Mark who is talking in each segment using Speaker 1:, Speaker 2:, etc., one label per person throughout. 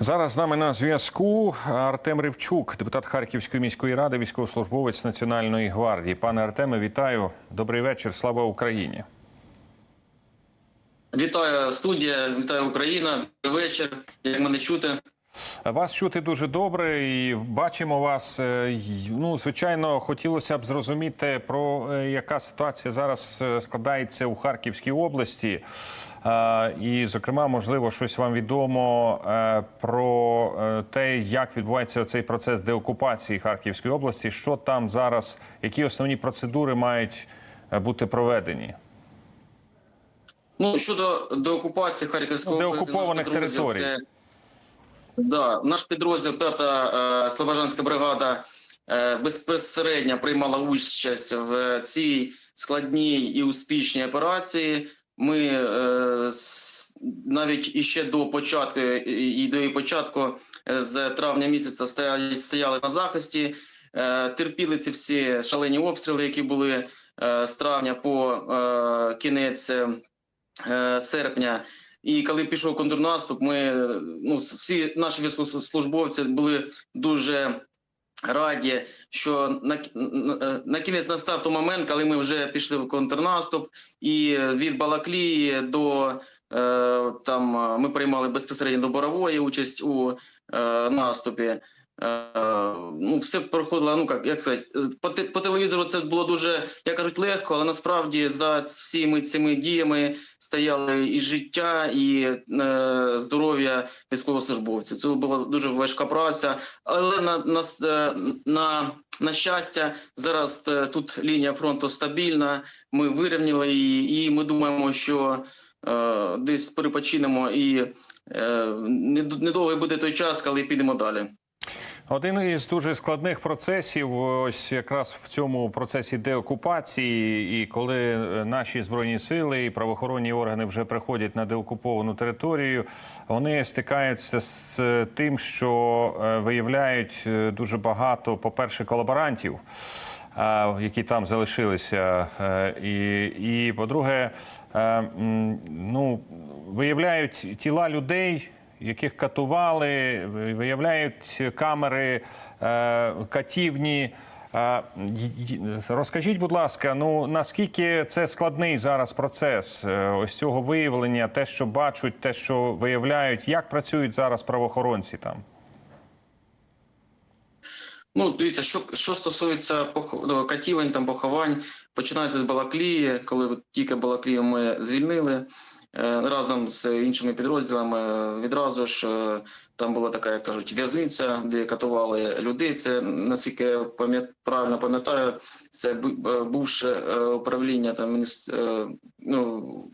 Speaker 1: Зараз з нами на зв'язку Артем Ривчук, депутат Харківської міської ради, військовослужбовець Національної гвардії. Пане Артеме, вітаю. Добрий вечір. Слава Україні.
Speaker 2: Вітаю студія, вітаю Україна. Добрий вечір. Як мене чути?
Speaker 1: Вас чути дуже добре і бачимо вас. Е, Ну, звичайно, хотілося б зрозуміти про е, яка ситуація зараз е, складається у Харківській області. І, зокрема, можливо, щось вам відомо про те, як відбувається цей процес деокупації Харківської області. Що там зараз, які основні процедури мають бути проведені?
Speaker 2: Ну щодо деокупації Харківської
Speaker 1: Ну,
Speaker 2: області,
Speaker 1: деокупованих територій.
Speaker 2: Це, да, наш підрозділ, п'ята е, Слобожанська бригада е, безпосередньо приймала участь в цій складній і успішній операції. Ми е, навіть іще до початку і до її початку з травня місяця стояли, на захисті, терпіли ці всі шалені обстріли, які були з травня по кінець серпня. І коли пішов контрнаступ, ми е, ну всі наші військовослужбовці були дуже раді, що на, на, на кінець настав той момент, коли ми вже пішли в контрнаступ, і від Балаклії до е, там е, ми приймали безпосередньо до Борової участь у е, наступі. Е, ну, все проходило, ну як, як сказати, по, по телевізору це було дуже, як кажуть, легко, але насправді за всіми цими діями стояли і життя, і е, здоров'я військовослужбовців. Це була дуже важка праця, але на, на, е, на, на щастя, зараз е, тут лінія фронту стабільна. Ми вирівняли її, і ми думаємо, що е, десь перепочинемо, і е, нед- недовго буде той час, коли підемо далі.
Speaker 1: Один із дуже складних процесів, ось якраз в цьому процесі деокупації, і коли е, наші збройні сили і правоохоронні органи вже приходять на деокуповану територію, вони стикаються з тим, що е, виявляють е, дуже багато, по-перше, колаборантів. е, Які там залишилися, і, і по-друге, ну виявляють тіла людей, яких катували, виявляють камери е, катівні. Е, Розкажіть, будь ласка, ну наскільки це складний зараз процес е, ось цього виявлення, те, що бачать, те, що виявляють, як працюють зараз правоохоронці там?
Speaker 2: Ну, дивіться, що, що стосується пох... ну, катівень, там поховань, починається з Балаклії, коли тільки Балаклію ми звільнили разом з іншими підрозділами. е, Відразу ж е, там була така, як кажуть, в'язниця, де катували людей. Це наскільки я пам'ят... правильно пам'ятаю, це е, бувше е, управління там е, ну,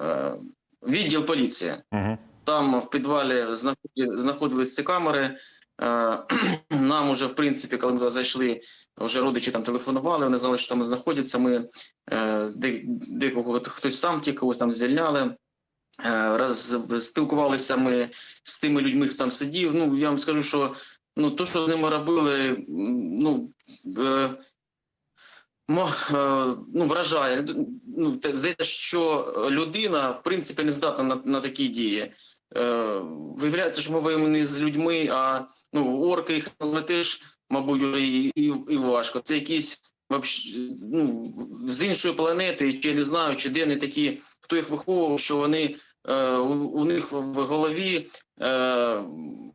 Speaker 2: е, відділ поліції.
Speaker 1: Угу.
Speaker 2: Там в підвалі знаходились ці камери. Е, Нам уже, в принципі, коли ми зайшли, вже родичі там телефонували, вони знали, що там знаходяться. Ми е, декого хтось сам ті, когось там звільняли. Е, Раз спілкувалися ми з тими людьми, хто там сидів. Ну я вам скажу, що ну то, що з ними робили, ну. Ну, вражає. Ну, здається, що людина в принципі не здатна на, на такі дії. Е, виявляється, що ми воюємо не з людьми, а ну, орки їх назвати ж, мабуть, вже і, і, і важко. Це якісь ну, з іншої планети, чи не знаю, чи де вони такі, хто їх виховував, що вони у, у них в голові е,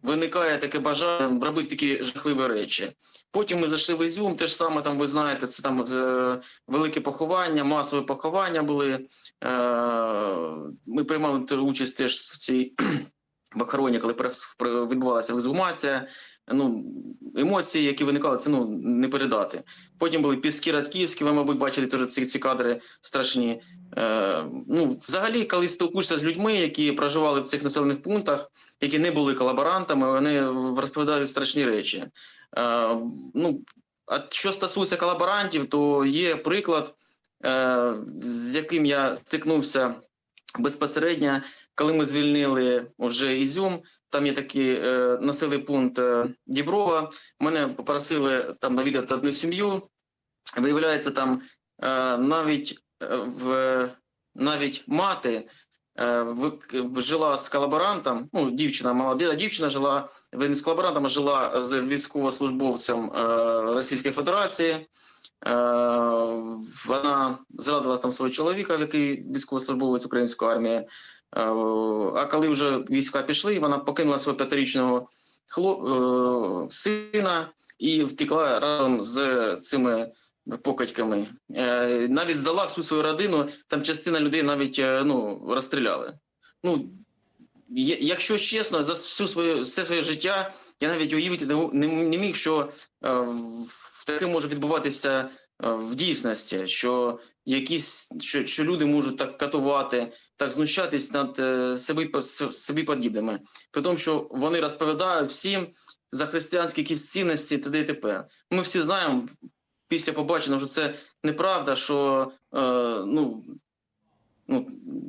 Speaker 2: виникає таке бажання робити такі жахливі речі. Потім ми зайшли в Ізюм, те ж саме там, ви знаєте, це там е, велике поховання, масове поховання були. Е, ми приймали участь теж в цій похороні, коли прес- при- відбувалася ексгумація. Ну, емоції, які виникали, це ну не передати. Потім були піски Радківські, ви, мабуть, бачили теж ці, ці кадри страшні. Е, ну, взагалі, коли спілкуєшся з людьми, які проживали в цих населених пунктах, які не були колаборантами, вони розповідають страшні речі. Е, ну, а що стосується колаборантів, то є приклад, е, з яким я стикнувся безпосередньо, коли ми звільнили вже Ізюм. Там є такий е, населений пункт е, Діброва. Мене попросили там навідати одну сім'ю. Виявляється, там е, навіть е, в навіть мати е, жила з колаборантом, ну, дівчина, молода дівчина жила, не з колаборантом, жила з військовослужбовцем е, Російської Федерації. Е, Вона зрадила там свого чоловіка, який військовослужбовець української армії. Е, А коли вже війська пішли, вона покинула свого п'ятирічного хлоп... е, сина і втекла разом з цими покатьками. Навіть здала всю свою родину, там частина людей навіть ну, розстріляли. Ну, якщо чесно, за всю своє, все своє життя я навіть уявити не, міг, що таке може відбуватися е, в дійсності, що якісь що, що люди можуть так катувати, так знущатись над е, собі, собі подібними. При тому, що вони розповідають всім за християнські якісь цінності т.д. і т.п. Ми всі знаємо після побаченого, що це неправда, що е, ну. Ну,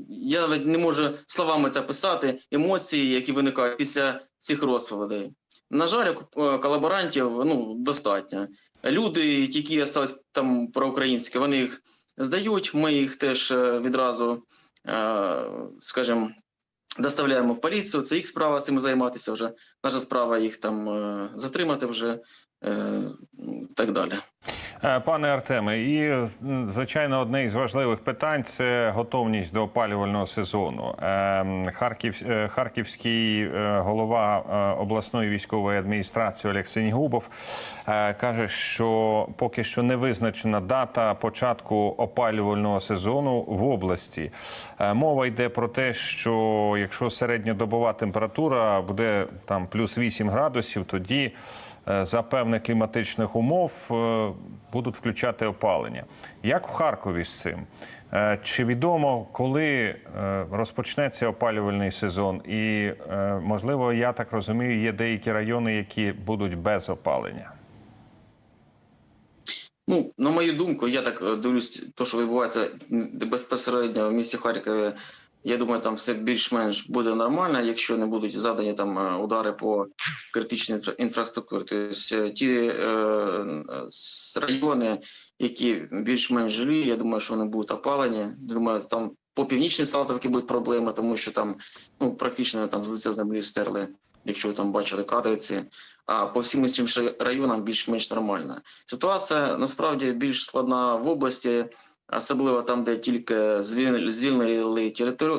Speaker 2: я навіть не можу словами це писати, емоції, які виникають після цих розповідей. На жаль, е, колаборантів ну, достатньо. Люди, які залишились там проукраїнські, вони їх здають. Ми їх теж е, відразу, е, скажімо, доставляємо в поліцію. Це їх справа цим займатися вже. Наша справа їх там затримати вже е, так далі.
Speaker 1: Е, Пане Артеме, і звичайно, одне із важливих питань це готовність до опалювального сезону. Е, Харків, е, Харківський голова обласної військової адміністрації Олег Сенігубов каже, що поки що не визначена дата початку опалювального сезону в області. Мова йде про те, що якщо середньодобова температура буде там плюс 8 градусів, тоді за певних кліматичних умов е, будуть включати опалення. Як в Харкові з цим? Е, Чи відомо, коли е, розпочнеться опалювальний сезон? І, е, можливо, я так розумію, є деякі райони, які будуть без опалення.
Speaker 2: Ну, на мою думку, я так е, дивлюсь, то, що відбувається безпосередньо в місті Харкові. Я думаю, там все більш-менш буде нормально, якщо не будуть задані там е, удари по критичній інфра- інфраструктурі. Тобто ті е, е, райони, які більш-менш жилі, я думаю, що вони будуть опалені. Думаю, там по північній Салтовці будуть проблеми, тому що там ну практично там з лиця землі стерли, якщо ви там бачили кадри ці. А по всім іншим районам більш-менш нормально. Ситуація насправді більш складна в області, особливо там, де тільки звіль- звільнили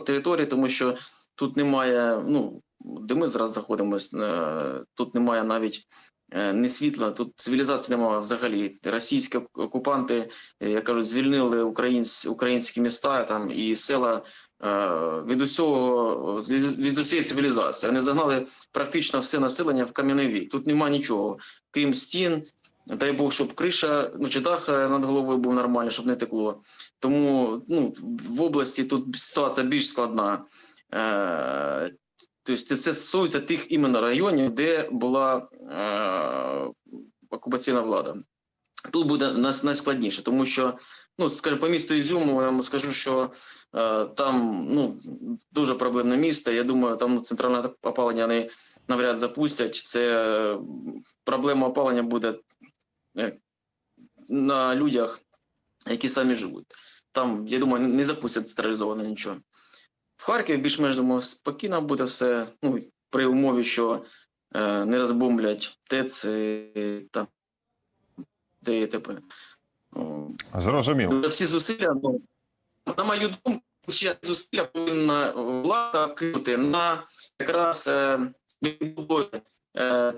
Speaker 2: території, тому що тут немає, ну де ми зараз знаходимося, е, тут немає навіть е, ні світла, тут цивілізації немає взагалі. Російські окупанти, е, як кажуть, звільнили українсь, українські міста там і села е, від усього від, усієї цивілізації. Вони загнали практично все населення в кам'яний вік. Тут нема нічого, крім стін. Дай Бог, щоб криша, ну чи дах над головою був нормальний, щоб не текло. Тому ну, в області тут ситуація більш складна. Е, тобто це стосується тих іменно районів, де була е, окупаційна влада. Тут буде найскладніше, тому що, ну, скажімо, по місту Ізюму, я вам скажу, що е, там ну, дуже проблемне місто. Я думаю, там ну, центральне опалення вони навряд запустять. Це е, проблема опалення буде на людях, які самі живуть. Там, я думаю, не запустять централізовано нічого. В Харкові більш-менш думаю, спокійно буде все. Ну, при умові, що е, не розбомблять ТЕЦ е, там де і т.п.
Speaker 1: Зрозуміло.
Speaker 2: Всі зусилля, ну, на мою думку, всі зусилля повинна влада кинути на якраз е, е,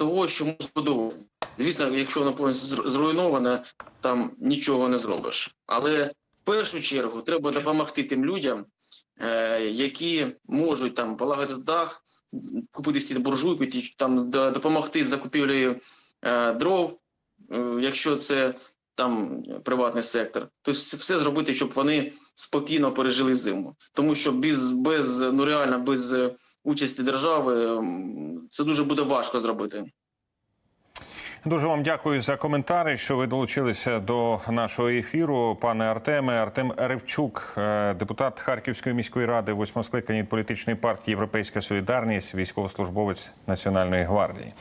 Speaker 2: того, що може збудовувати. Звісно, якщо воно повністю зру- зруйноване, там нічого не зробиш. Але в першу чергу треба допомогти тим людям, е, які можуть там полагодити дах, купити стіни буржуйку, там допомогти з закупівлею е, дров, е, якщо це там приватний сектор, тобто все- зробити, щоб вони спокійно пережили зиму. Тому що без, без ну реально без участі держави це дуже буде важко зробити.
Speaker 1: Дуже вам дякую за коментарі, що ви долучилися до нашого ефіру, пане Артеме. Артем Ревчук, е, депутат Харківської міської ради, восьмоскликані політичної партії Європейська Солідарність, військовослужбовець Національної гвардії.